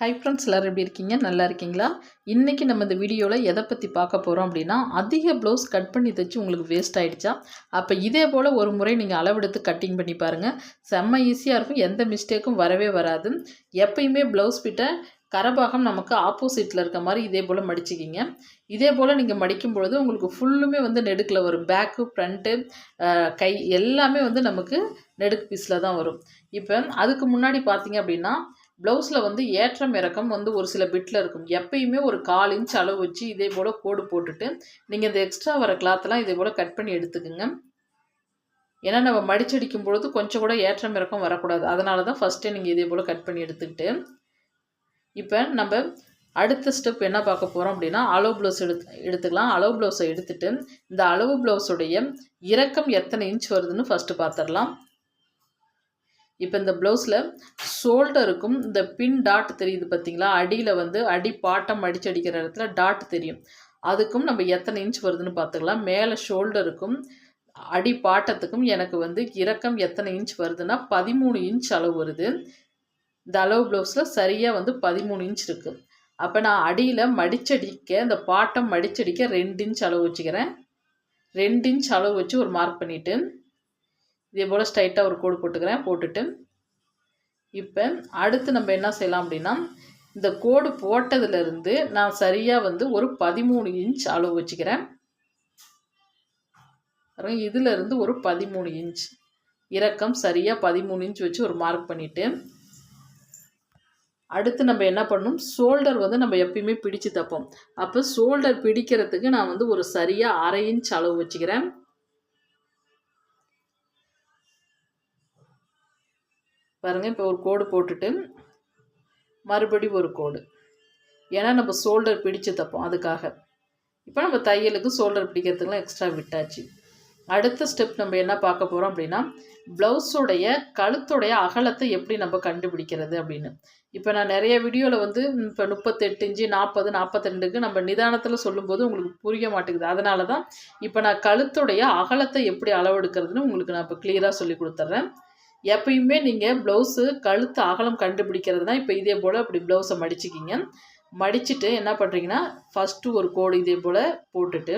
Hi friends எல்லோரும் எப்படி இருக்கீங்க? நல்லா இருக்கீங்களா? இன்றைக்கி நம்ம இந்த வீடியோவில் எதை பற்றி பார்க்க போகிறோம் அப்படின்னா அதிக ப்ளவுஸ் கட் பண்ணி தைச்சு உங்களுக்கு வேஸ்ட் ஆகிடுச்சா அப்போ இதே போல் ஒரு முறை நீங்கள் அளவெடுத்து கட்டிங் பண்ணி பாருங்கள் செம்ம ஈஸியாக இருக்கும். எந்த மிஸ்டேக்கும் வரவே வராது. எப்பயுமே ப்ளவுஸ் பிட்டை கரபாகம் நமக்கு ஆப்போசிட்டில் இருக்க மாதிரி இதே போல் மடிச்சுக்கிங்க. இதே போல் நீங்கள் மடிக்கும் பொழுது உங்களுக்கு ஃபுல்லுமே வந்து நெடுக்கில் வரும். பேக்கு ஃப்ரண்ட்டு கை எல்லாமே வந்து நமக்கு நெடுக்கு பீஸில் தான் வரும். இப்போ அதுக்கு முன்னாடி பார்த்தீங்க அப்படின்னா ப்ளவுஸில் வந்து ஏற்றம் இறக்கம் வந்து ஒரு சில பிட்டில் இருக்கும். எப்பயுமே ஒரு கால் இன்ச் அளவு வச்சு இதே போல் கோடு போட்டுட்டு நீங்கள் இந்த எக்ஸ்ட்ரா வர கிளாத்தெல்லாம் இதே போல் கட் பண்ணி எடுத்துக்கோங்க. ஏன்னா நம்ம மடிச்சடிக்கும் பொழுது கொஞ்சம் கூட ஏற்றம் இறக்கம் வரக்கூடாது. அதனால தான் ஃபஸ்ட்டே நீங்கள் இதே போல் கட் பண்ணி எடுத்துக்கிட்டு இப்போ நம்ம அடுத்த ஸ்டெப் என்ன பார்க்க போகிறோம் அப்படின்னா அளவு ப்ளவுஸ் எடுத்து எடுத்துக்கலாம். அளவு ப்ளவுஸை எடுத்துட்டு இந்த அளவு ப்ளவுஸுடைய இறக்கம் எத்தனை இன்ச் வருதுன்னு ஃபஸ்ட்டு பார்த்துடலாம். இப்போ இந்த ப்ளவுஸில் ஷோல்டருக்கும் இந்த பின் டாட் தெரியுது பார்த்தீங்களா அடியில் வந்து அடி பாட்டம் அடிச்சு அடிக்கிற இடத்துல டாட் தெரியும். அதுக்கும் நம்ம எத்தனை இன்ச் வருதுன்னு பார்த்துக்கலாம் மேலே ஷோல்டருக்கும் அடி பாட்டத்துக்கும் எனக்கு வந்து இறக்கம் எத்தனை இன்ச் வருதுன்னா பதிமூணு இன்ச் அளவு வருது. இந்த அளவு ப்ளவுஸில் சரியாக வந்து பதிமூணு இன்ச் இருக்குது அப்போ நான் அடியில் மடிச்சடிக்க இந்த பாட்டம் மடிச்சடிக்க ரெண்டு இன்ச் அளவு வச்சுக்கிறேன். ரெண்டு இன்ச் அளவு வச்சு ஒரு மார்க் பண்ணிவிட்டு இதே போல் ஸ்ட்ரைட்டாக ஒரு கோடு போட்டுக்கிறேன் போட்டுட்டு இப்போ அடுத்து நம்ம என்ன செய்யலாம் அப்படின்னா இந்த கோடு போட்டதுலேருந்து நான் சரியாக வந்து ஒரு பதிமூணு இன்ச் அளவு வச்சுக்கிறேன். இதிலிருந்து ஒரு பதிமூணு இன்ச் இறக்கம் சரியாக பதிமூணு இன்ச் வச்சு ஒரு மார்க் பண்ணிவிட்டு அடுத்து நம்ம என்ன பண்ணணும் ஷோல்டர் வந்து நம்ம எப்பயுமே பிடிச்சு தப்போம். அப்போ ஷோல்டர் பிடிக்கிறதுக்கு நான் வந்து ஒரு சரியாக அரை இன்ச் அளவு வச்சுக்கிறேன். பாருங்கள் இப்போ ஒரு கோடு போட்டுட்டு மறுபடி ஒரு கோடு. ஏன்னா நம்ம ஷோல்டர் பிடிச்சு தப்போம் அதுக்காக. இப்போ நம்ம தையலுக்கு ஷோல்டர் பிடிக்கிறதுக்குலாம் எக்ஸ்ட்ரா விட்டாச்சு. அடுத்த ஸ்டெப் நம்ம என்ன பார்க்க போகிறோம் அப்படின்னா ப்ளவுஸுடைய கழுத்துடைய அகலத்தை எப்படி நம்ம கண்டுபிடிக்கிறது அப்படின்னு. இப்போ நான் நிறைய வீடியோவில் வந்து இப்போ முப்பத்தெட்டு இன்ச்சு நாற்பது நாற்பத்தெண்டுக்கு நம்ம நிதானத்தில் சொல்லும்போது உங்களுக்கு புரிய மாட்டேங்குது. அதனால தான் இப்போ நான் கழுத்துடைய அகலத்தை எப்படி அளவெடுக்கிறதுன்னு உங்களுக்கு நான் இப்போ கிளியராக சொல்லி கொடுத்துட்றேன் எப்பயுமே நீங்கள் ப்ளவுஸு கழுத்து அகலம் கண்டுபிடிக்கிறது தான் இப்போ இதே போல் அப்படி ப்ளவுஸை மடிச்சிக்கிங்க. மடிச்சுட்டு என்ன பண்ணுறீங்கன்னா ஃபஸ்ட்டு ஒரு கோடு இதே போல் போட்டுட்டு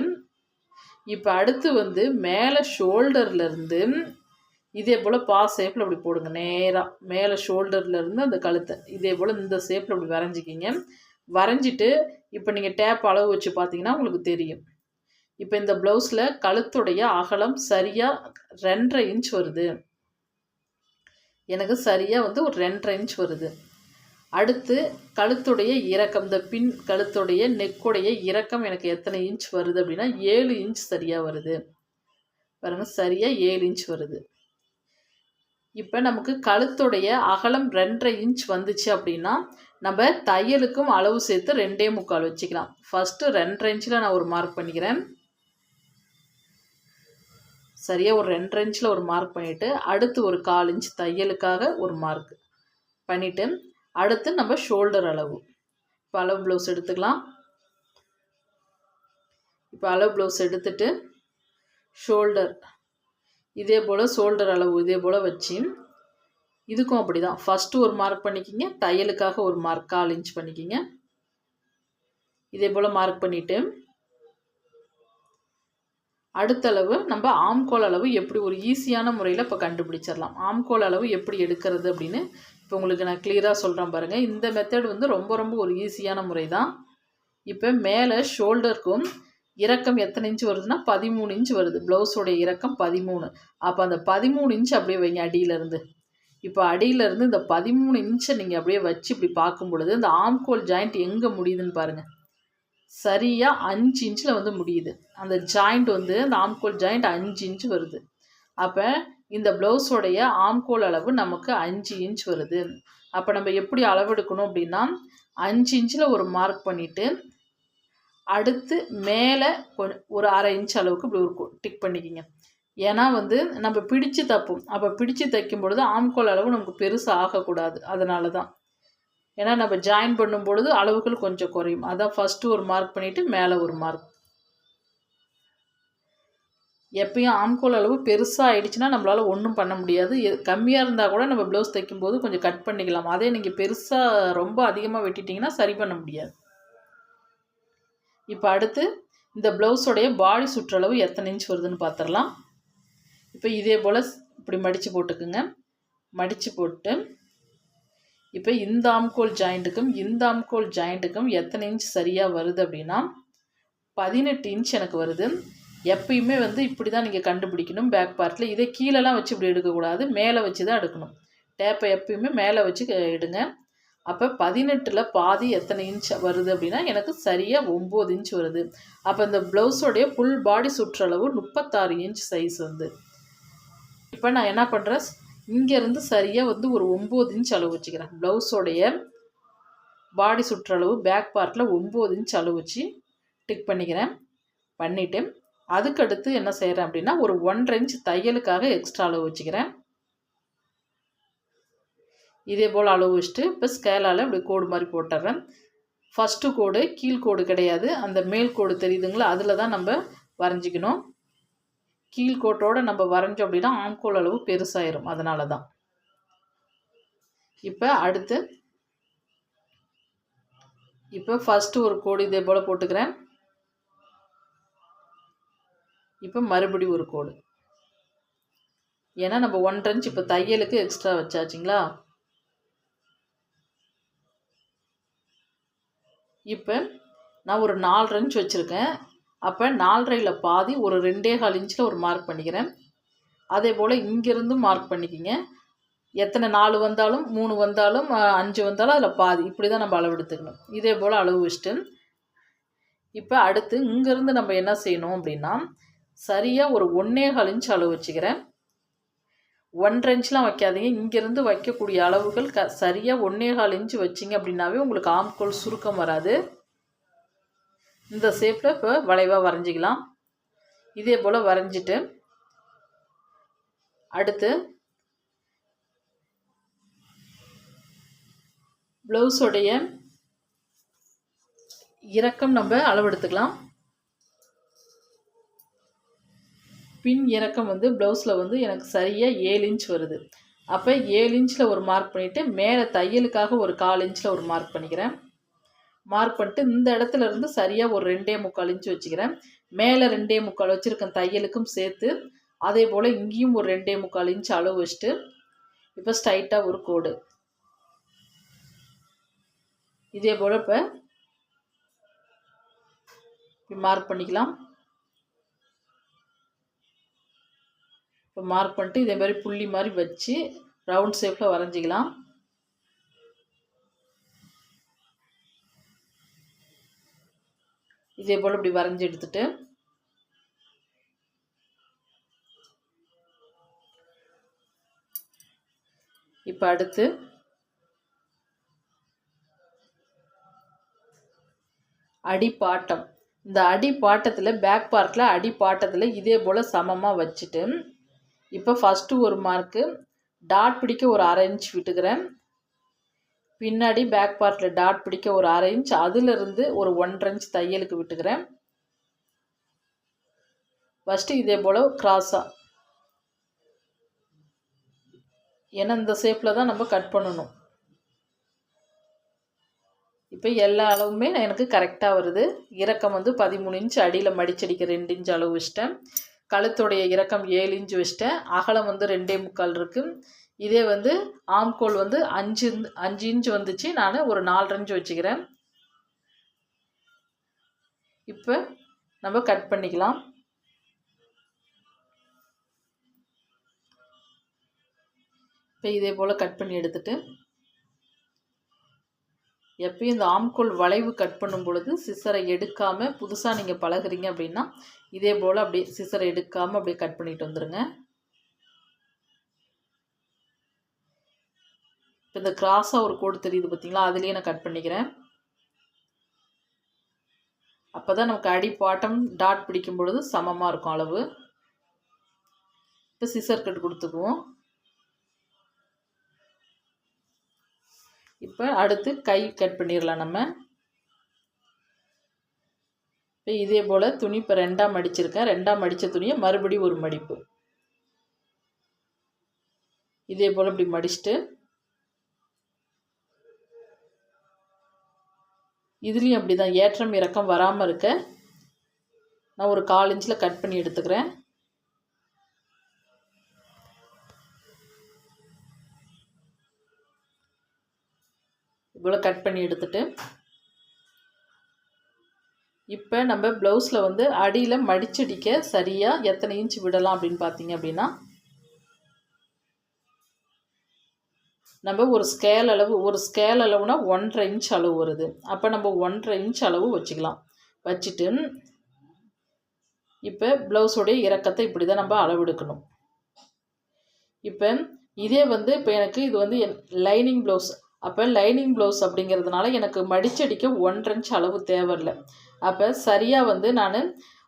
இப்போ அடுத்து வந்து மேலே ஷோல்டர்லேருந்து இதே போல் பா ஷேப்பில் அப்படி போடுங்க நேராக மேலே ஷோல்டர்லேருந்து அந்த கழுத்தை இதே போல் இந்த ஷேப்பில் அப்படி வரைஞ்சிக்கிங்க. வரைஞ்சிட்டு இப்போ நீங்கள் டேப் அளவு வச்சு பார்த்தீங்கன்னா உங்களுக்கு தெரியும். இப்போ இந்த ப்ளவுஸில் கழுத்துடைய அகலம் சரியாக ரெண்டரை இன்ச் வருது. எனக்கு சரியாக வந்து ஒரு ரெண்டரை இன்ச் வருது. அடுத்து கழுத்துடைய இறக்கம் இந்த பின் கழுத்துடைய நெக்குடைய இறக்கம் எனக்கு எத்தனை இன்ச் வருது அப்படின்னா ஏழு இன்ச் சரியாக வருது. பாருங்கள் சரியாக ஏழு இன்ச் வருது. இப்போ நமக்கு கழுத்துடைய அகலம் ரெண்டரை இன்ச் வந்துச்சு அப்படின்னா நம்ம தையலுக்கும் அளவு சேர்த்து ரெண்டே முக்கால் வச்சுக்கலாம். ஃபஸ்ட்டு ரெண்டரை இன்ச்சில் நான் ஒரு மார்க் பண்ணிக்கிறேன். சரியாக ஒரு ரெண்டரை இன்ச்சில் ஒரு மார்க் பண்ணிவிட்டு அடுத்து ஒரு கால் இன்ச் தையலுக்காக ஒரு மார்க் பண்ணிவிட்டு அடுத்து நம்ம ஷோல்டர் அளவு. இப்போ அளவு ப்ளவுஸ் எடுத்துக்கலாம். இப்போ அளவு ப்ளவுஸ் எடுத்துட்டு ஷோல்டர் இதே போல் ஷோல்டர் அளவு இதே போல் வச்சு இதுக்கும் அப்படி தான் ஃபஸ்ட்டு ஒரு மார்க் பண்ணிக்கிங்க தையலுக்காக ஒரு மார்க் கால் இன்ச் பண்ணிக்கிங்க. இதே போல் மார்க் பண்ணிவிட்டு அடுத்த அளவு நம்ம ஆம்கோல் அளவு எப்படி ஒரு ஈஸியான முறையில் இப்போ கண்டுபிடிச்சிடலாம். ஆம்கோல் அளவு எப்படி எடுக்கிறது அப்படின்னு இப்போ உங்களுக்கு நான் கிளியராக சொல்கிறேன் பாருங்கள் இந்த மெத்தட் வந்து ரொம்ப ரொம்ப ஒரு ஈஸியான முறை தான் இப்போ மேலே ஷோல்டருக்கும் இறக்கம் எத்தனை இன்ச்சு வருதுன்னா பதிமூணு இன்ச் வருது. ப்ளவுஸோடைய இறக்கம் பதிமூணு. அப்போ அந்த பதிமூணு இன்ச்சு அப்படியே வைங்க அடியிலேருந்து இப்போ அடியிலேருந்து இந்த பதிமூணு இன்ச்சை நீங்கள் அப்படியே வச்சு இப்படி பார்க்கும் பொழுது இந்த ஆம்கோல் ஜாயிண்ட் எங்கே முடியுதுன்னு பாருங்கள் சரியாக அஞ்சு இன்ச்சில் வந்து முடியுது. அந்த ஜாயிண்ட் வந்து அந்த ஆம்கோல் ஜாயிண்ட் அஞ்சு இன்ச் வருது. அப்போ இந்த ப்ளவுஸோடைய ஆம்கோல் அளவு நமக்கு அஞ்சு இன்ச் வருது. அப்போ நம்ம எப்படி அளவெடுக்கணும் அப்படின்னா அஞ்சு இன்ச்சில் ஒரு மார்க் பண்ணிவிட்டு அடுத்து மேலே கொஞ்சம் ஒரு அரை இன்ச் அளவுக்கு இப்படி ஒரு டிக் பண்ணிக்கிங்க. ஏன்னா வந்து நம்ம பிடிச்சு தப்போம். அப்போ பிடிச்சு தைக்கும் பொழுது ஆம்கோல் அளவு நமக்கு பெருசாக ஆகக்கூடாது. அதனால தான் ஏன்னா நம்ம ஜாயின் பண்ணும் பொழுது அளவுகள் கொஞ்சம் குறையும். அதான் ஃபஸ்ட்டு ஒரு மார்க் பண்ணிவிட்டு மேலே ஒரு மார்க் எப்பயும் ஆம்கோல் அளவு பெருசாக ஆயிடுச்சுன்னா நம்மளால் ஒன்றும் பண்ண முடியாது. கம்மியாக இருந்தால் கூட நம்ம ப்ளவுஸ் தைக்கும்போது கொஞ்சம் கட் பண்ணிக்கலாம். அதே நீங்கள் பெருசாக ரொம்ப அதிகமாக வெட்டிட்டிங்கன்னா சரி பண்ண முடியாது. இப்போ அடுத்து இந்த ப்ளவுஸோடைய பாடி சுற்றளவு எத்தனை இன்ச் வருதுன்னு பார்த்துடலாம் இப்போ இதே போல் இப்படி மடித்து போட்டுக்குங்க. மடித்து போட்டு இப்போ இந்த ஆம்கோல் ஜாயிண்ட்டுக்கும் இந்த ஆம்கோல் ஜாயிண்ட்டுக்கும் எத்தனை இன்ச் சரியாக வருது அப்படின்னா பதினெட்டு இன்ச் எனக்கு வருது. எப்பயுமே வந்து இப்படி தான் நீங்கள் கண்டுபிடிக்கணும் பேக் பார்ட்டில் இதை கீழெலாம் வச்சு இப்படி எடுக்கக்கூடாது மேலே வச்சு தான் எடுக்கணும். டேப்பை எப்பயுமே மேலே வச்சு எடுங்க. அப்போ பதினெட்டில் பாதி எத்தனை இன்ச் வருது அப்படின்னா எனக்கு சரியாக ஒம்பது இன்ச் வருது. அப்போ இந்த ப்ளவுஸோடைய ஃபுல் பாடி சுற்றளவு முப்பத்தாறு இன்ச் சைஸ் வந்து. இப்போ நான் என்ன பண்ணுறேன் இங்கேருந்து சரியாக வந்து ஒரு ஒம்பது இன்ச் அளவு வச்சுக்கிறேன். ப்ளவுஸோடைய பாடி சுற்றளவு பேக் பார்ட்டில் ஒம்பது இன்ச் அளவு வச்சு டிக் பண்ணிக்கிறேன். பண்ணிவிட்டு அதுக்கடுத்து என்ன செய்கிறேன் அப்படின்னா ஒரு ஒன்றரை இன்ச் தையலுக்காக எக்ஸ்ட்ரா அளவு வச்சுக்கிறேன். இதே போல் அளவு வச்சுட்டு இப்போ ஸ்கேலால் இப்படி கோடு மாதிரி போட்டுடுறேன் ஃபஸ்ட்டு கோடு கீழ் கோடு கிடையாது. அந்த மேல் கோடு தெரியுதுங்களா? அதில் தான் நம்ம வரைஞ்சிக்கணும். கீழ்கோட்டோடு நம்ம வரைஞ்சோம் அப்படின்னா ஆம்கோல் அளவு பெருசாயிரும். அதனால தான் இப்போ அடுத்து இப்போ ஃபஸ்ட்டு ஒரு கோடு இதே போல் போட்டுக்கிறேன். இப்போ மறுபடி ஒரு கோடு. ஏன்னா நம்ம ஒன் இன்ச் இப்போ தையலுக்கு எக்ஸ்ட்ரா வச்சாச்சுங்களா? இப்போ நான் ஒரு நாலு இன்ச் வச்சுருக்கேன். அப்போ நாலரையில் பாதி ஒரு ரெண்டே கால் இன்ச்சில் ஒரு மார்க் பண்ணிக்கிறேன். அதே போல் இங்கேருந்து மார்க் பண்ணிக்கிங்க. எத்தனை நாலு வந்தாலும் மூணு வந்தாலும் அஞ்சு வந்தாலும் அதில் பாதி. இப்படி தான் நம்ம அளவு எடுத்துக்கணும். இதே போல் அளவு வச்சுட்டு இப்போ அடுத்து இங்கேருந்து நம்ம என்ன செய்யணும் அப்படின்னா சரியாக ஒரு ஒன்றே கால் இன்ச் அளவு வச்சுக்கிறேன். ஒன்றரை இன்ச்லாம் வைக்காதீங்க. இங்கேருந்து வைக்கக்கூடிய அளவுகள் க சரியாக ஒன்றே கால் இன்ச்சு வச்சிங்க அப்படின்னாவே உங்களுக்கு ஆம்கோல் சுருக்கம் வராது. இந்த ஷேப்பில் இப்போ வளைவாக வரைஞ்சிக்கலாம். இதே போல் வரைஞ்சிட்டு அடுத்து ப்ளவுஸோடைய இறக்கம் நம்ம அளவெடுத்துக்கலாம். பின் இறக்கம் வந்து ப்ளவுஸில் வந்து எனக்கு சரியாக ஏழு இன்ச் வருது. அப்போ ஏழு இன்ச்சில் ஒரு மார்க் பண்ணிவிட்டு மேலே தையலுக்காக ஒரு கால் இன்ச்சில் ஒரு மார்க் பண்ணிக்கிறேன். மார்க் பண்ணிட்டு இந்த இடத்துல இருந்து சரியாக ஒரு ரெண்டே முக்கால் இன்ச்சு வச்சுக்கிறேன். மேலே ரெண்டே முக்கால் வச்சுருக்கேன் தையலுக்கும் சேர்த்து. அதே போல் இங்கேயும் ஒரு ரெண்டே முக்கால் இன்ச்சு அளவு வச்சுட்டு இப்போ ஸ்ட்ரைட்டாக ஒரு கோடு. இதே போல் இப்போ மார்க் பண்ணிக்கலாம். இப்போ மார்க் பண்ணிட்டு இதே மாதிரி புள்ளி மாதிரி வச்சு ரவுண்ட் ஷேப்பில் வரைஞ்சிக்கலாம். இதே போல் இப்படி வரைஞ்சி எடுத்துட்டு இப்போ அடுத்து அடிப்பாட்டம். இந்த அடிப்பாட்டத்தில் பேக் பார்ட்டில் அடிப்பாட்டத்தில் இதே போல் சமமாக வச்சுட்டு இப்போ ஃபஸ்ட்டு ஒரு மார்க்கு டாட் பிடிக்க ஒரு அரை இன்ச் விட்டுக்கிறேன். பின்னாடி பேக் பார்ட்டில் டாட் பிடிக்க ஒரு அரை இன்ச் அதிலிருந்து ஒரு ஒன்றரை இன்ச் தையலுக்கு விட்டுக்கிறேன். ஃபஸ்ட்டு இதே போல் கிராஸாக ஏன்னா இந்த ஷேப்பில் தான் நம்ம கட் பண்ணணும். இப்போ எல்லா அளவுமே எனக்கு கரெக்டாக வருது. இறக்கம் வந்து பதிமூணு இன்ச் அடியில் மடிச்சடிக்க ரெண்டு இன்ச் அளவு வச்சிட்டேன். கழுத்துடைய இறக்கம் ஏழு இன்ச் வச்சிட்டேன். அகலம் வந்து ரெண்டே முக்கால் இருக்குது இதே வந்து ஆம்கோல் வந்து அஞ்சு அஞ்சு இன்ச் வந்துச்சு. நான் ஒரு நாலு இன்ச் வச்சுக்கிறேன். இப்போ நம்ம கட் பண்ணிக்கலாம். இப்போ இதே போல் கட் பண்ணி எடுத்துட்டு எப்பயும் இந்த ஆம்கோல் வளைவு கட் பண்ணும் பொழுது சிசரை எடுக்காமல் புதுசாக நீங்கள் பழகிறீங்க அப்படின்னா இதே போல் அப்படியே சிசரை எடுக்காமல் அப்படியே கட் பண்ணிட்டு வந்துடுங்க இப்போ இந்த கிராஸாக ஒரு கோடு தெரியுது பார்த்தீங்களா அதுலேயே நான் கட் பண்ணிக்கிறேன். அப்போ தான் நமக்கு அடி பாட்டம் டாட் பிடிக்கும் பொழுது சமமாக இருக்கும் அளவு. இப்போ சிசர் கட் கொடுத்துக்குவோம். இப்போ அடுத்து கை கட் பண்ணிடலாம் நம்ம. இப்போ இதே போல் துணி இப்போ ரெண்டாக மடிச்சிருக்கேன் ரெண்டாக மடித்த துணியை மறுபடியும் ஒரு மடிப்பு. இதே போல் இப்படி மடிச்சுட்டு இதுலேயும் அப்படி தான் ஏற்றம் இறக்கம் வராமல் இருக்க. நான் ஒரு கால் இன்ச்சில் கட் பண்ணி எடுத்துக்கிறேன். இவ்வளோ கட் பண்ணி எடுத்துட்டு இப்போ நம்ம ப்ளவுஸில் வந்து அடியில் மடிச்சடிக்க சரியாக எத்தனை இன்ச் விடலாம் அப்படின்னு பார்த்தீங்க அப்படின்னா நம்ம ஒரு ஸ்கேல் அளவு ஒரு ஸ்கேல் அளவுனா ஒன்றரை இன்ச் அளவு வருது. அப்போ நம்ம ஒன்றரை இன்ச் அளவு வச்சுக்கலாம். வச்சுட்டு இப்போ ப்ளவுஸோடைய இறக்கத்தை இப்படி தான் நம்ம அளவெடுக்கணும். இப்போ இதே வந்து இப்போ எனக்கு இது வந்து லைனிங் ப்ளவுஸ் அப்போ லைனிங் ப்ளவுஸ் அப்படிங்கிறதுனால எனக்கு மடிச்சடிக்க ஒன்றரை இன்ச் அளவு தேவையில்லை. அப்போ சரியாக வந்து நான்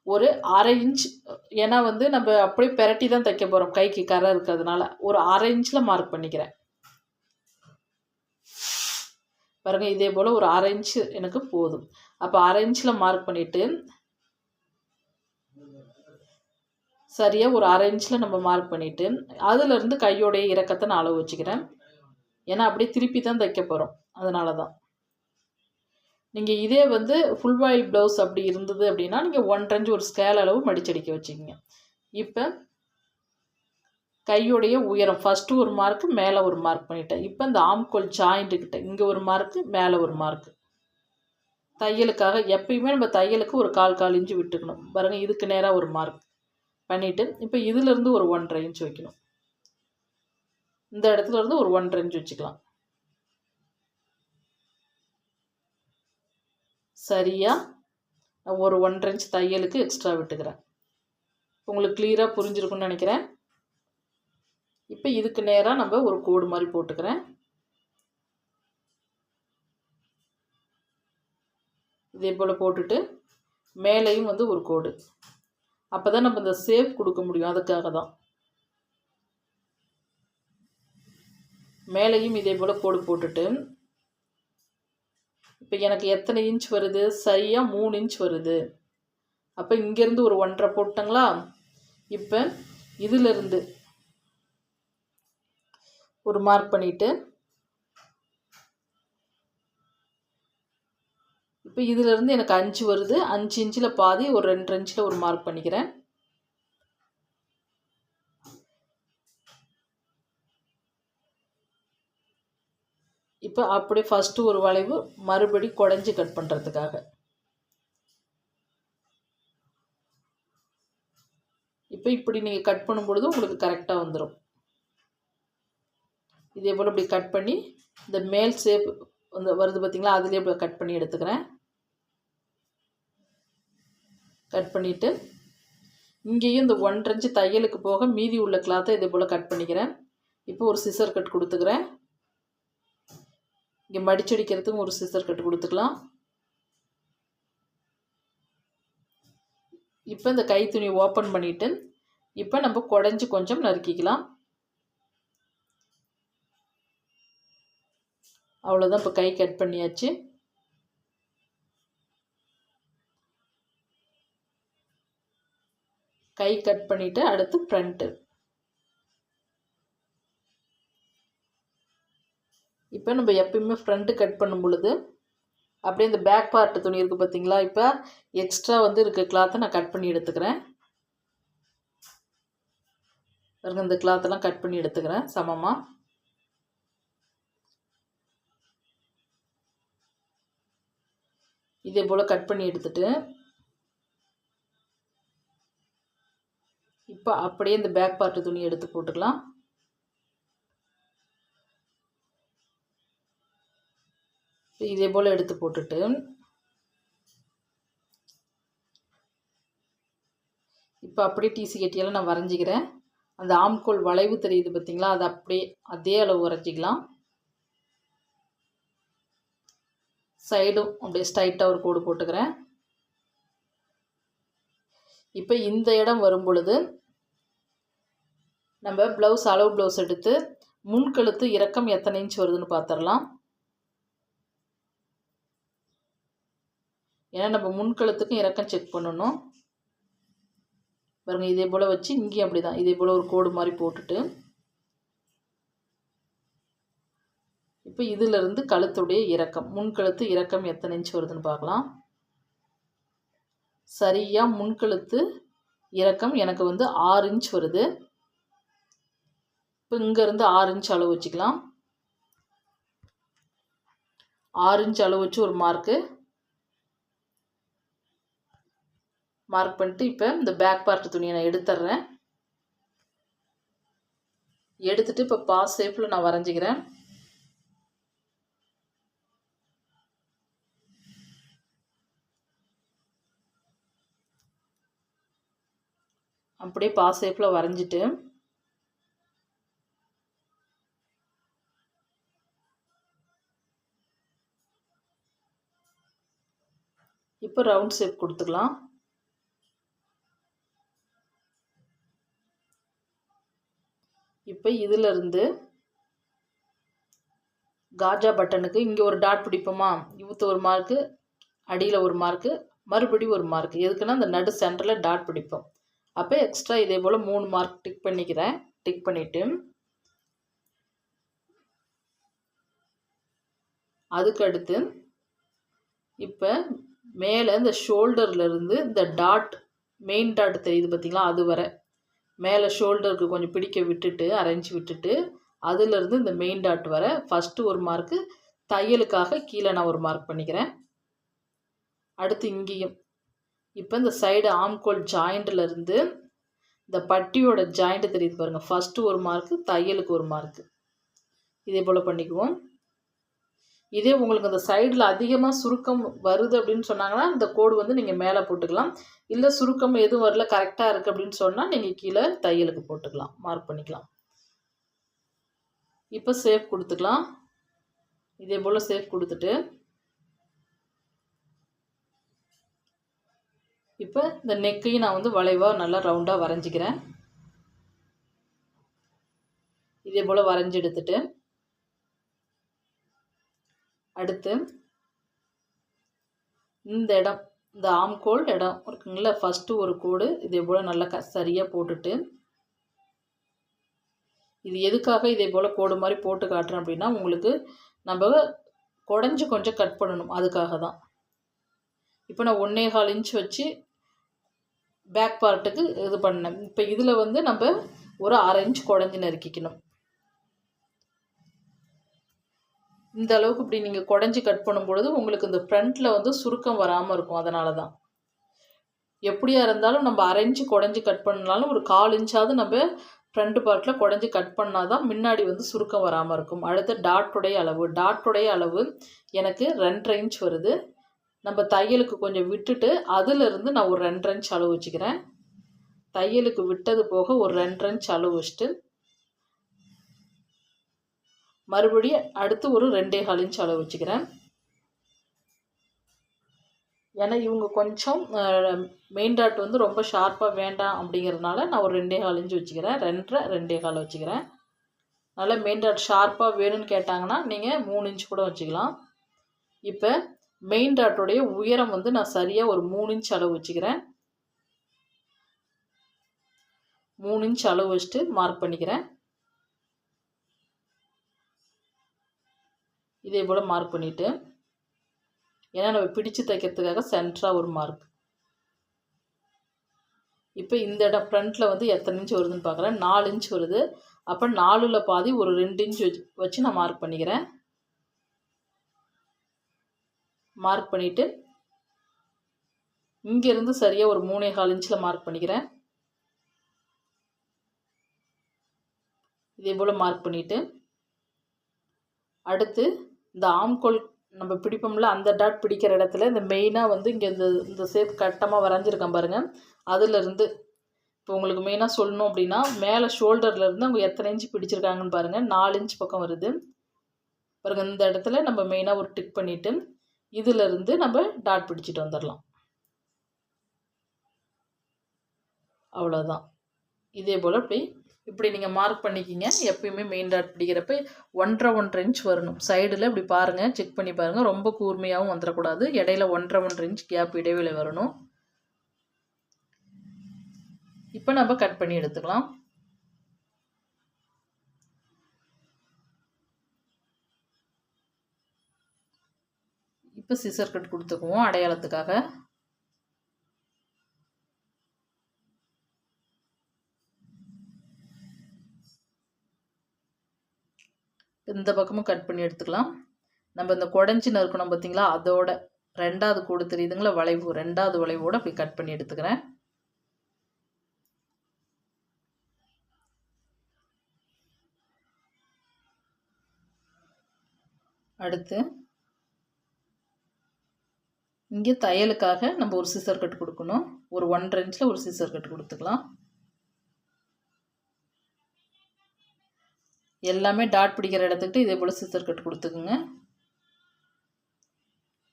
ஒரு அரை இன்ச் ஏன்னா வந்து நம்ம அப்படியே பெரட்டி தான் தைக்க போகிறோம் கைக்கு கரை இருக்கிறதுனால. ஒரு அரை இன்ச்சில் மார்க் பண்ணிக்கிறேன். பாருங்கள் இதே போல் ஒரு அரை இன்ச்சு எனக்கு போதும். அப்போ அரை இன்ச்சில் மார்க் பண்ணிவிட்டு சரியாக ஒரு அரை இன்ச்சில் நம்ம மார்க் பண்ணிவிட்டு அதுலேருந்து கையோடைய இறக்கத்தை நான் அளவு வச்சுக்கிறேன். ஏன்னா அப்படியே திருப்பி தான் தைக்க போகிறோம் அதனால தான் நீங்கள் இதே வந்து ஃபுல் வாய் ப்ளவுஸ் அப்படி இருந்தது அப்படின்னா நீங்கள் ஒன்றரை ஒரு ஸ்கேல் அளவு மடிச்சடிக்க வச்சுக்கிங்க. இப்போ கையுடைய உயரம். ஃபஸ்ட்டு ஒரு மார்க்கு மேலே ஒரு மார்க் பண்ணிட்டேன். இப்போ இந்த ஆம்கோல் ஜாயிண்ட்டுக்கிட்ட இங்கே ஒரு மார்க்கு மேலே ஒரு மார்க்கு தையலுக்காக எப்பயுமே நம்ம தையலுக்கு ஒரு கால் கால் இன்ச்சு விட்டுக்கணும். பாருங்கள் இதுக்கு நேராக ஒரு மார்க் பண்ணிவிட்டு இப்போ இதிலேருந்து ஒரு ஒன்றரை இன்ச் வைக்கணும். இந்த இடத்துல இருந்து ஒரு ஒன்றரை இன்ச் வச்சுக்கலாம். சரியாக ஒரு ஒன்றரை இன்ச் தையலுக்கு எக்ஸ்ட்ரா விட்டுக்கிறேன். உங்களுக்கு கிளியராக புரிஞ்சிருக்குன்னு நினைக்கிறேன். இப்போ இதுக்கு நேராக நம்ம ஒரு கோடு மாதிரி போட்டுக்கிறேன். இதே போல் போட்டுட்டு மேலேயும் வந்து ஒரு கோடு. அப்போ தான் நம்ம இந்த சேவ் கொடுக்க முடியும். அதுக்காக தான். மேலேயும் இதே போல் கோடு போட்டுட்டு இப்போ எனக்கு எத்தனை இன்ச் வருது? சரியாக மூணு இன்ச் வருது. அப்போ இங்கேருந்து ஒரு ஒன்றரை போட்டங்களா இப்போ இதிலிருந்து ஒரு மார்க் பண்ணிவிட்டு இப்போ இதிலிருந்து எனக்கு அஞ்சு வருது. அஞ்சு இன்ச்சில் பாதி ஒரு ரெண்டு இன்ச்சில் ஒரு மார்க் பண்ணிக்கிறேன். இப்போ அப்படியே ஃபஸ்ட்டு ஒரு வளைவு மறுபடி குடஞ்சி கட் பண்ணுறதுக்காக இப்போ இப்படி நீங்கள் கட் பண்ணும் பொழுது உங்களுக்கு கரெக்டாக வந்துடும் இதே போல் இப்படி கட் பண்ணி இந்த மேல் ஷேப் இந்த வருது பார்த்திங்களா அதுலேயே இப்படி கட் பண்ணி எடுத்துக்கிறேன். கட் பண்ணிவிட்டு இங்கேயும் இந்த ஒன்றரை தையலுக்கு போக மீதி உள்ள கிளாத்தை இதே போல் கட் பண்ணிக்கிறேன். இப்போ ஒரு சிசர் கட் கொடுத்துக்கிறேன். இங்கே மடிச்சடிக்கிறதுக்கும் ஒரு சிசர் கட்டு கொடுத்துக்கலாம். இப்போ இந்த கைத்துணி ஓப்பன் பண்ணிவிட்டு இப்போ நம்ம குடஞ்சி கொஞ்சம் நறுக்கிக்கலாம். அவ்வளோதான் இப்போ கை கட் பண்ணியாச்சு. கை கட் பண்ணிவிட்டு அடுத்து ஃப்ரண்ட்டு இப்போ நம்ம எப்பயுமே ஃப்ரண்ட்டு கட் பண்ணும் பொழுது அப்படியே இந்த பேக் பார்ட்டு துணி இருக்குது பார்த்தீங்களா இப்போ எக்ஸ்ட்ரா வந்து இருக்க கிளாத்தை நான் கட் பண்ணி எடுத்துக்கிறேன். பாருங்கள் இந்த கிளாத்தெல்லாம் கட் பண்ணி எடுத்துக்கிறேன் சமமாக இதே போல் கட் பண்ணி எடுத்துட்டு இப்போ அப்படியே இந்த பேக் பார்ட்டு துணி எடுத்து போட்டுக்கலாம். இதே போல் எடுத்து போட்டுட்டு இப்போ அப்படியே டிசி கட்டியெல்லாம் நான் வரைஞ்சிக்கிறேன். அந்த ஆம்கோல் வளைவு தெரியுது பார்த்தீங்களா அதை அப்படியே அதே அளவு வரைஞ்சிக்கலாம். சைடும் அப்படியே ஸ்ட்ரைட்டாக ஒரு கோடு போட்டுக்கிறேன். இப்போ இந்த இடம் வரும் பொழுது நம்ம ப்ளவுஸ் அளவு ப்ளவுஸ் எடுத்து முன்கழுத்து இறக்கம் எத்தனை இன்ச் வருதுன்னு பார்த்துடலாம். ஏன்னா நம்ம முன்கழுத்துக்கும் இறக்கம் செக் பண்ணணும். பாருங்கள் இதே போல் வச்சு இங்கேயும் அப்படி தான் இதே போல் ஒரு கோடு மாதிரி போட்டுட்டு இப்போ இதிலிருந்து கழுத்துடைய இறக்கம் முன்கழுத்து இறக்கம் எத்தனை இன்ச் வருதுன்னு பார்க்கலாம். சரியாக முன்கழுத்து இறக்கம் எனக்கு வந்து ஆறு இன்ச் வருது. இப்போ இங்கேருந்து ஆறு இன்ச் அளவு வச்சுக்கலாம். ஆறு இன்ச் அளவு வச்சு ஒரு மார்க்கு மார்க் பண்ணிட்டு இப்போ இந்த பேக் பார்ட் துணியை நான் எடுத்துட்றேன் எடுத்துட்டு இப்போ பாஸ் ஷேப்பில் நான் வரைஞ்சிக்கிறேன். அப்படியே பாஸ் ஷேப்பில் வரைஞ்சிட்டு. இப்போ ரவுண்ட் ஷேப் கொடுத்துக்கலாம். இப்போ இதிலிருந்து காஜா பட்டனுக்கு இங்கே ஒரு டாட் பிடிப்போமா? இவுத்து ஒரு மார்க்கு அடியில் ஒரு மார்க்கு மறுபடி ஒரு மார்க் எதுக்குன்னா அந்த நடு சென்டரில் டாட் பிடிப்போம். அப்போ எக்ஸ்ட்ரா இதே போல் மூணு மார்க் டிக் பண்ணிக்கிறேன். டிக் பண்ணிவிட்டு அதுக்கு அடுத்து இப்போ மேலே இந்த ஷோல்டர்லேருந்து இந்த டாட் மெயின் டாட் தெரியுது பார்த்திங்களா அது வர. மேலே ஷோல்டருக்கு கொஞ்சம் பிடிக்க விட்டுட்டு அரைஞ்சி விட்டுட்டு அதுலேருந்து இந்த மெயின் டாட் வர ஃபஸ்ட்டு ஒரு மார்க்கு தையலுக்காக கீழே நான் ஒரு மார்க் பண்ணிக்கிறேன். அடுத்து இங்கேயும். இப்போ இந்த சைடு ஆம்கோல் ஜாயிண்ட்லேருந்து இந்த பட்டியோட ஜாயிண்ட்டு தெரியுது பாருங்கள் ஃபஸ்ட்டு ஒரு மார்க்கு தையலுக்கு ஒரு மார்க்கு இதே போல் பண்ணிக்குவோம். இதே உங்களுக்கு அந்த சைடில் அதிகமாக சுருக்கம் வருது அப்படின்னு சொன்னாங்கன்னா இந்த கோடு வந்து நீங்கள் மேலே போட்டுக்கலாம். இல்லை சுருக்கம் எதுவும் வரல கரெக்டாக இருக்குது அப்படின்னு சொன்னால் நீங்கள் கீழே தையலுக்கு போட்டுக்கலாம். மார்க் பண்ணிக்கலாம். இப்போ சேஃப் கொடுத்துக்கலாம். இதே போல் சேஃப் கொடுத்துட்டு இப்போ இந்த நெக்கையும் நான் வந்து வளைவாக நல்லா ரவுண்டாக வரைஞ்சிக்கிறேன். இதே போல் வரைஞ்சி எடுத்துட்டு அடுத்து இந்த இடம் இந்த ஆம்கோல் இடம் இருக்குங்களா? ஃபஸ்ட்டு ஒரு கோடு இதே போல் நல்லா க சரியாக போட்டுட்டு இது எதுக்காக இதே போல் கோடு மாதிரி போட்டு காட்டுறேன் அப்படின்னா உங்களுக்கு நம்ம குடஞ்சி கொஞ்சம் கட் பண்ணணும். அதுக்காக தான். இப்போ நான் ஒன்றே கால் இன்ச் வச்சு பேக் பார்ட்டுக்கு இது பண்ணேன் இப்போ இதில் வந்து நம்ம ஒரு அரை இன்ச் குடஞ்சி நறுக்கிக்கணும். இந்த அளவுக்கு இப்படி நீங்கள் குடஞ்சி கட் பண்ணும்பொழுது உங்களுக்கு இந்த ஃப்ரண்ட்டில் வந்து சுருக்கம் வராமல் இருக்கும். அதனால தான் எப்படியா இருந்தாலும் நம்ம அரை இன்ச்சு குடஞ்சி கட் பண்ணாலும் ஒரு கால் இன்ச்சாவது நம்ம ஃப்ரண்ட் பார்ட்டில் குடஞ்சி கட் பண்ணால் தான் முன்னாடி வந்து சுருக்கம் வராமல் இருக்கும். அடுத்து டாட்டுடைய அளவு. டாட்டுடைய அளவு எனக்கு ரெண்டரை இன்ச் வருது. நம்ம தையலுக்கு கொஞ்சம் விட்டுட்டு அதிலிருந்து நான் ஒரு ரெண்டு ரெஞ்ச் அளவு வச்சுக்கிறேன். தையலுக்கு விட்டது போக ஒரு ரெண்டு ரெஞ்ச் அளவு வச்சுட்டு மறுபடியும் அடுத்து ஒரு ரெண்டே கால் இன்ச் அளவு வச்சுக்கிறேன். ஏன்னா இவங்க கொஞ்சம் மெயின் டாட் வந்து ரொம்ப ஷார்ப்பாக வேண்டாம் அப்படிங்கிறதுனால நான் ஒரு ரெண்டே கால் இன்ச்சு வச்சுக்கிறேன். ரெண்டரை ரெண்டே கால் வச்சுக்கிறேன். நல்லா மெயின் டாட் ஷார்ப்பாக வேணும்னு கேட்டாங்கன்னா நீங்கள் மூணு இன்ச் கூட வச்சுக்கலாம். இப்போ மெயின் டாட்டோடைய உயரம் வந்து நான் சரியாக ஒரு மூணு இன்ச் அளவு வச்சுக்கிறேன். மூணு இன்ச் அளவு வச்சுட்டு மார்க் பண்ணிக்கிறேன். இதே போல் மார்க் பண்ணிவிட்டு ஏன்னா நம்ம பிடிச்சு தைக்கிறதுக்காக சென்டராக ஒரு மார்க் இப்போ இந்த இடம் ஃப்ரண்ட்டில் வந்து எத்தனை இன்ச் வருதுன்னு பார்க்குறேன். நாலு இன்ச் வருது. அப்போ நாலில் பாதி ஒரு ரெண்டு இன்ச் வச்சு வச்சு நான் மார்க் பண்ணிக்கிறேன். மார்க் பண்ணிவிட்டு இங்கேருந்து சரியாக ஒரு மூணே கால் இன்ச்சில் மார்க் பண்ணிக்கிறேன். இதே போல் மார்க் பண்ணிவிட்டு அடுத்து இந்த ஆம்கோல் நம்ம பிடிப்போம்ல அந்த டாட் பிடிக்கிற இடத்துல இந்த மெயினாக வந்து இங்கே இந்த இந்த சேப் கட்டமாக வரைஞ்சிருக்கேன் பாருங்கள் அதிலிருந்து இப்போ உங்களுக்கு மெயினாக சொல்லணும் அப்படின்னா மேலே ஷோல்டர்லேருந்து அவங்க எத்தனை இன்ச்சு பிடிச்சிருக்காங்கன்னு பாருங்கள் நாலு இன்ச் பக்கம் வருது. பாருங்கள் இந்த இடத்துல நம்ம மெயினாக ஒரு டிக் பண்ணிவிட்டு இதிலிருந்து நம்ம டாட் பிடிச்சிட்டு வந்துடலாம். அவ்வளோதான் இதே போல் இப்படி இப்படி நீங்கள் மார்க் பண்ணிக்கிங்க. எப்பயுமே மெயின் டாட் பிடிக்கிறப்ப ஒன்றரை ஒன்றரை இன்ச் வரணும். சைடில் இப்படி பாருங்கள் செக் பண்ணி பாருங்கள் ரொம்ப கூர்மையாகவும் வந்துடக்கூடாது. இடையில ஒன்றரை ஒன்றரை இன்ச் கேப் இடைவெளி வரணும். இப்போ நம்ம கட் பண்ணி எடுத்துக்கலாம். இப்போ சிசர் கட் கொடுத்துக்குவோம் அடையாளத்துக்காக. இந்த பக்கமும் கட் பண்ணி எடுத்துக்கலாம். நம்ம இந்த குடஞ்சி நறுக்கணும் பார்த்தீங்களா அதோட ரெண்டாவது கூடு தெரியுதுங்களா? வளைவு ரெண்டாவது வளைவோடு அப்படி கட் பண்ணி எடுத்துக்கிறேன். அடுத்து இங்கே தையலுக்காக நம்ம ஒரு சிசர் கட் கொடுக்கணும். ஒரு ஒன்றரை இன்ச்சில் ஒரு சிசர் கட் கொடுத்துக்கலாம். எல்லாமே டாட் பிடிக்கிற இடத்துக்கிட்டு இதே போல் சிசர் கட் கொடுத்துக்குங்க.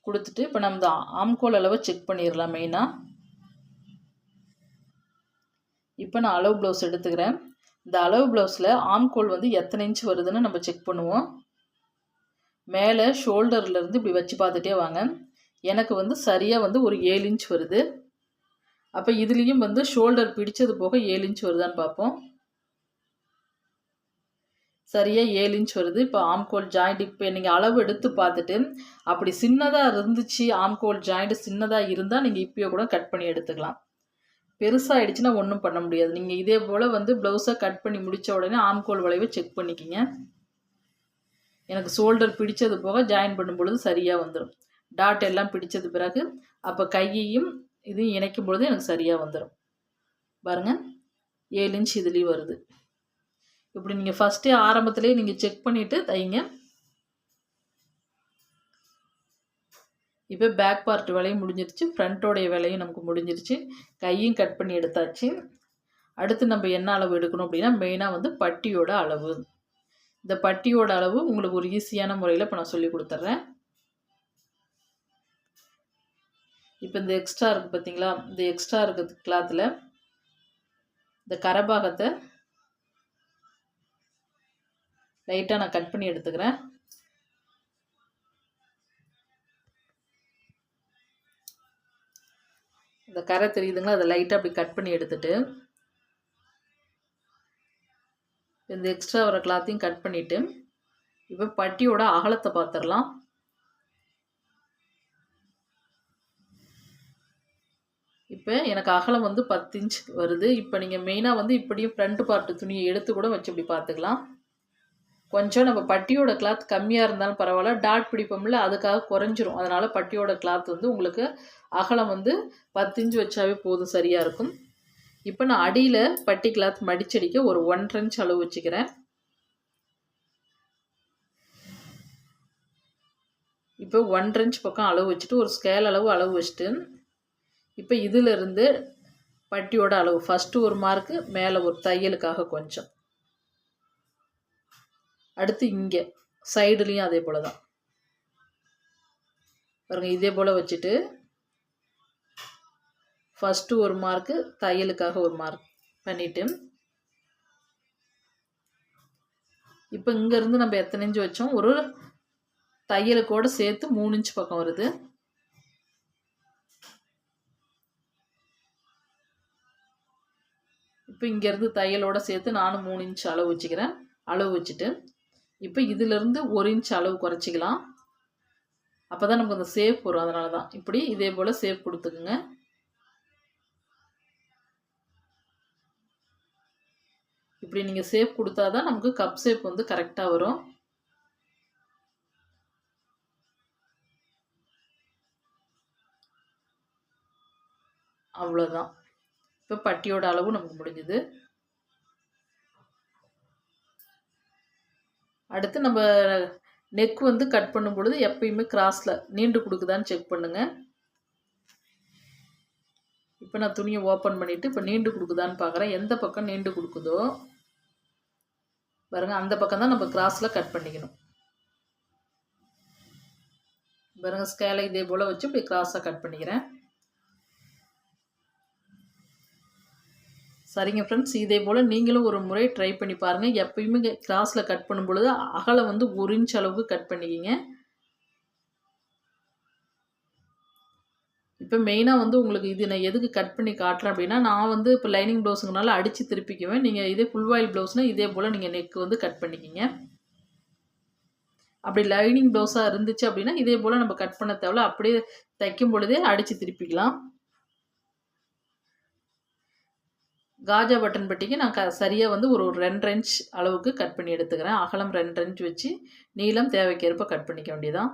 கொடுத்துட்டு இப்போ நம்ம இந்த ஆம்கோல் அளவை செக் பண்ணிடலாம் மெயினாக இப்போ நான் அளவு ப்ளவுஸ் எடுத்துக்கிறேன். இந்த அளவு ப்ளவுஸில் ஆம்கோல் வந்து எத்தனை இன்ச் வருதுன்னு நம்ம செக் பண்ணுவோம். மேலே ஷோல்டர்லேருந்து இப்படி வச்சு பார்த்துட்டே வாங்க. எனக்கு வந்து சரியாக வந்து ஒரு ஏழு இன்ச் வருது. அப்போ இதுலேயும் வந்து ஷோல்டர் பிடிச்சது போக ஏழு இன்ச் வருதான்னு பார்ப்போம் சரியாக ஏழு இன்ச் வருது. இப்போ ஆம்கோல் ஜாயிண்ட் இப்போ நீங்கள் அளவு எடுத்து பார்த்துட்டு அப்படி சின்னதாக இருந்துச்சு ஆம்கோல் ஜாயிண்ட் சின்னதாக இருந்தால் நீங்கள் இப்போயோ கூட கட் பண்ணி எடுத்துக்கலாம். பெருசாகிடுச்சுன்னா ஒன்றும் பண்ண முடியாது. நீங்கள் இதே போல் வந்து ப்ளவுஸை கட் பண்ணி முடித்த உடனே ஆம்கோல் வளைவை செக் பண்ணிக்கிங்க. எனக்கு ஷோல்டர் பிடிச்சது போக ஜாயின் பண்ணும் பொழுது சரியாக வந்துடும் டாட் எல்லாம் பிடிச்சது பிறகு அப்போ கையையும் இதையும் இணைக்கும் பொழுது எனக்கு சரியாக வந்துடும் பாருங்கள் ஏழு இன்ச் இதுலேயும் வருது. இப்படி நீங்கள் ஃபஸ்ட்டே ஆரம்பத்துலேயே நீங்கள் செக் பண்ணிவிட்டு தைங்க. இப்போ பேக் பார்ட் வேலையும் முடிஞ்சிருச்சு ஃப்ரண்ட்டோடைய வேலையும் நமக்கு முடிஞ்சிருச்சு. கையும் கட் பண்ணி எடுத்தாச்சு. அடுத்து நம்ம என்ன அளவு எடுக்கணும் அப்படின்னா மெயினாக வந்து பட்டியோட அளவு. இந்த பட்டியோட அளவு உங்களுக்கு ஒரு ஈஸியான முறையில் இப்போ நான் சொல்லி கொடுத்துட்றேன் இப்போ இந்த எக்ஸ்ட்ரா இருக்குது பார்த்தீங்களா இந்த எக்ஸ்ட்ரா இருக்கிறது கிளாத்தில் இந்த கரபாகத்தை லைட்டாக நான் கட் பண்ணி எடுத்துக்கிறேன். இந்த கரை தெரியுதுங்களா? அதை லைட்டாக அப்படி கட் பண்ணி எடுத்துட்டு இந்த எக்ஸ்ட்ரா வர கிளாத்தையும் கட் பண்ணிவிட்டு இப்போ பட்டியோட அகலத்தை பார்த்துடலாம் இப்போ எனக்கு அகலம் வந்து பத்து இன்ச் வருது. இப்போ நீங்கள் மெயினாக வந்து இப்படியும் ஃப்ரண்ட் பார்ட்டு துணியை எடுத்து கூட வச்சு இப்படி பார்த்துக்கலாம். கொஞ்சம் நம்ம பட்டியோட கிளாத் கம்மியாக இருந்தாலும் பரவாயில்ல. டாட் பிடிப்போம்ல அதுக்காக குறைஞ்சிரும். அதனால் பட்டியோட கிளாத் வந்து உங்களுக்கு அகலம் வந்து பத்து இன்ச் வச்சாவே போதும் சரியாக இருக்கும். இப்போ நான் அடியில் பட்டி கிளாத் மடிச்சடிக்க ஒரு ஒன்றரை இன்ச் அளவு வச்சுக்கிறேன். இப்போ ஒன்றரை இன்ச் பக்கம் அளவு வச்சுட்டு ஒரு ஸ்கேல் அளவு அளவு வச்சுட்டு இப்போ இதிலிருந்து பட்டியோட அளவு. ஃபஸ்ட்டு ஒரு மார்க்கு மேலே ஒரு தையலுக்காக கொஞ்சம். அடுத்து இங்கே சைடுலேயும் அதே போல் தான் பாருங்கள் இதே போல் வச்சுட்டு ஃபஸ்ட்டு ஒரு மார்க்கு தையலுக்காக ஒரு மார்க் பண்ணிவிட்டு இப்போ இங்கேருந்து நம்ம எத்தனை இன்ச்சு வச்சோம்? ஒரு தையலுக்கோடு சேர்த்து மூணு இன்ச் பக்கம் வருது. இப்போ இங்கேருந்து தையலோடு சேர்த்து நானும் மூணு இன்ச் அளவு வச்சுக்கிறேன். அளவு வச்சுட்டு இப்போ இதிலேருந்து ஒரு இன்ச் அளவு குறைச்சிக்கலாம். அப்போ தான் நமக்கு அந்த சேஃப் வரும். அதனால தான் இப்படி இதே போல் சேஃப் கொடுத்துக்குங்க. இப்படி நீங்கள் சேஃப் கொடுத்தா தான் நமக்கு கப் சேப் வந்து கரெக்டாக வரும். அவ்வளோதான் இப்போ பட்டியோட அளவு நமக்கு முடிஞ்சுது. அடுத்து நம்ம நெக் வந்து கட் பண்ணும் பொழுது எப்பயுமே கிராஸில் நீண்டு கொடுக்குதான்னு செக் பண்ணுங்கள் இப்போ நான் துணியை ஓப்பன் பண்ணிவிட்டு இப்போ நீண்டு கொடுக்குதான்னு பார்க்குறேன் எந்த பக்கம் நீண்டு கொடுக்குதோ பாருங்கள் அந்த பக்கம் தான் நம்ம கிராஸில் கட் பண்ணிக்கணும். பாருங்கள் ஸ்கேலை இதே போல் வச்சு இப்படி கிராஸாக கட் பண்ணிக்கிறேன். சரிங்க ஃப்ரெண்ட்ஸ் இதே போல் நீங்களும் ஒரு முறை ட்ரை பண்ணி பாருங்கள் எப்பயுமே கிராஸில் கட் பண்ணும் பொழுது அகலை வந்து ஒரு இன்ச் அளவுக்கு கட் பண்ணிக்கிங்க. இப்போ மெயினாக வந்து உங்களுக்கு இது நான் எதுக்கு கட் பண்ணி காட்டுறேன் அப்படின்னா நான் வந்து இப்போ லைனிங் ப்ளவுஸுங்கனால அடித்து திருப்பிக்குவேன். நீங்கள் இதே ஃபுல் வாயில் ப்ளவுஸ்னால் இதே போல் நீங்கள் நெக் வந்து கட் பண்ணிக்கிங்க. அப்படி லைனிங் ப்ளவுஸாக இருந்துச்சு அப்படின்னா இதே போல் நம்ம கட் பண்ண தேவையில்ல. அப்படியே தைக்கும் பொழுதே அடித்து திருப்பிக்கலாம். காஜா பட்டன் பட்டிக்கு நான் க சரியாக வந்து ஒரு ஒரு ரெண்டு ரெஞ்ச் அளவுக்கு கட் பண்ணி எடுத்துக்கிறேன். அகலம் ரெண்டு ரெஞ்ச் வச்சு நீளம் தேவைக்கேற்ப கட் பண்ணிக்க வேண்டியதான்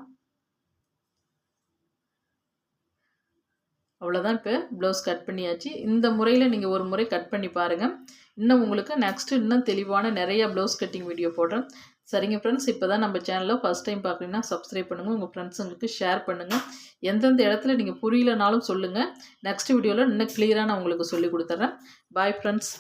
அவ்வளோதான் இப்போ ப்ளவுஸ் கட் பண்ணியாச்சு. இந்த முறையில் நீங்கள் ஒரு முறை கட் பண்ணி பாருங்கள் இன்னும் உங்களுக்கு நெக்ஸ்ட்டு இன்னும் தெளிவான நிறையா ப்ளவுஸ் கட்டிங் வீடியோ போடுறேன். சரிங்க ஃப்ரெண்ட்ஸ் இப்போ தான் நம்ம சேனலில் ஃபஸ்ட் டைம் பார்க்குறீங்கன்னா சப்ஸ்கிரைப் பண்ணுங்கள் உங்கள் ஃப்ரெண்ட்ஸுங்களுக்கு ஷேர் பண்ணுங்கள் எந்தெந்த இடத்துல நீங்கள் புரியலனாலும் சொல்லுங்கள் நெக்ஸ்ட் வீடியோவில் இன்னும் கிளியராக நான் உங்களுக்கு சொல்லி கொடுத்துட்றேன் பாய் ஃப்ரெண்ட்ஸ்